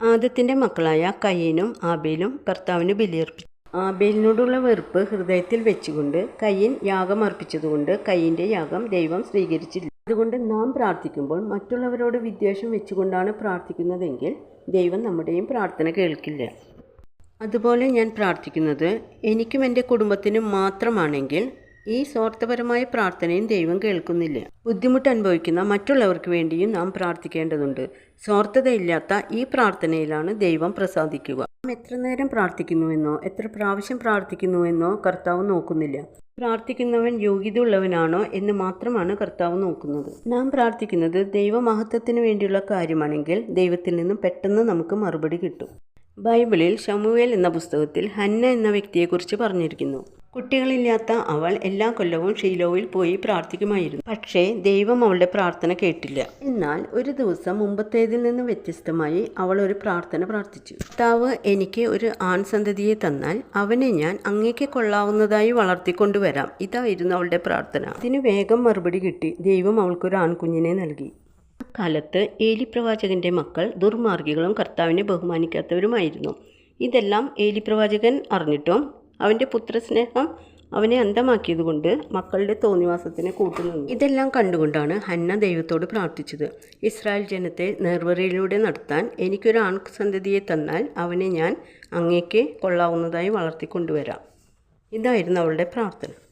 ആദത്തിന്റെ മക്കളായ കയ്യനും ആബേലും കർത്താവിന് ബലിയർപ്പിച്ചു. ആബേലിനോടുള്ള വെറുപ്പ് ഹൃദയത്തിൽ വെച്ചുകൊണ്ട് കയ്യൻ യാഗം അർപ്പിച്ചതുകൊണ്ട് കയ്യന്റെ യാഗം ദൈവം സ്വീകരിച്ചില്ല. അതുകൊണ്ട് നാം പ്രാർത്ഥിക്കുമ്പോൾ മറ്റുള്ളവരോട് വിദ്വേഷം വെച്ചുകൊണ്ടാണ് പ്രാർത്ഥിക്കുന്നതെങ്കിൽ ദൈവം നമ്മുടെയും പ്രാർത്ഥന കേൾക്കില്ല. അതുപോലെ ഞാൻ പ്രാർത്ഥിക്കുന്നത് എനിക്കും എന്റെ കുടുംബത്തിനും മാത്രമാണെങ്കിൽ ഈ സ്വാർത്ഥപരമായ പ്രാർത്ഥനയും ദൈവം കേൾക്കുന്നില്ല. ബുദ്ധിമുട്ട് അനുഭവിക്കുന്ന മറ്റുള്ളവർക്ക് വേണ്ടിയും നാം പ്രാർത്ഥിക്കേണ്ടതുണ്ട്. സ്വാർത്ഥതയില്ലാത്ത ഈ പ്രാർത്ഥനയിലാണ് ദൈവം പ്രസാദിക്കുക. നാം എത്ര നേരം പ്രാർത്ഥിക്കുന്നുവെന്നോ എത്ര പ്രാവശ്യം പ്രാർത്ഥിക്കുന്നുവെന്നോ കർത്താവ് നോക്കുന്നില്ല. പ്രാർത്ഥിക്കുന്നവൻ യോഗ്യതയുള്ളവനാണോ എന്ന് മാത്രമാണ് കർത്താവ് നോക്കുന്നത്. നാം പ്രാർത്ഥിക്കുന്നത് ദൈവമഹത്വത്തിന് വേണ്ടിയുള്ള കാര്യമാണെങ്കിൽ ദൈവത്തിൽ നിന്നും പെട്ടെന്ന് നമുക്ക് മറുപടി കിട്ടും. ബൈബിളിൽ ഷമുവേൽ എന്ന പുസ്തകത്തിൽ ഹന്ന എന്ന വ്യക്തിയെക്കുറിച്ച് പറഞ്ഞിരിക്കുന്നു. കുട്ടികളില്ലാത്ത അവൾ എല്ലാ കൊല്ലവും ഷീലോവിൽ പോയി പ്രാർത്ഥിക്കുമായിരുന്നു. പക്ഷേ ദൈവം അവളുടെ പ്രാർത്ഥന കേട്ടില്ല. എന്നാൽ ഒരു ദിവസം മുമ്പത്തേതിൽ നിന്ന് വ്യത്യസ്തമായി അവൾ ഒരു പ്രാർത്ഥന പ്രാർത്ഥിച്ചു. കർത്താവ് എനിക്ക് ഒരു ആൺ സന്തതിയെ തന്നാൽ അവനെ ഞാൻ അങ്ങേക്ക് കൊള്ളാവുന്നതായി വളർത്തിക്കൊണ്ടുവരാം. ഇതായിരുന്നു അവളുടെ പ്രാർത്ഥന. ഇതിന് വേഗം മറുപടി കിട്ടി. ദൈവം അവൾക്കൊരു ആൺകുഞ്ഞിനെ നൽകി. കാലത്ത് ഏലി പ്രവാചകന്റെ മക്കൾ ദുർമാർഗികളും കർത്താവിനെ ബഹുമാനിക്കാത്തവരുമായിരുന്നു. ഇതെല്ലാം ഏലി പ്രവാചകൻ അറിഞ്ഞിട്ടും അവന്റെ പുത്രസ്നേഹം അവനെ അന്ധമാക്കിയതുകൊണ്ട് മക്കളുടെ തോന്നിവാസത്തിനെ കൂട്ടുനിന്നു ഇതെല്ലാം കണ്ടുകൊണ്ടാണ് ഹന്ന ദൈവത്തോട് പ്രാർത്ഥിച്ചത്. ഇസ്രായേൽ ജനത്തെ നേർവരയിലൂടെ നടത്താൻ എനിക്കൊരു ആൺസന്തതിയെ തന്നാൽ അവനെ ഞാൻ അങ്ങേക്ക് കൊള്ളാവുന്നതായി വളർത്തിക്കൊണ്ടുവരാം. ഇതായിരുന്നു അവളുടെ പ്രാർത്ഥന.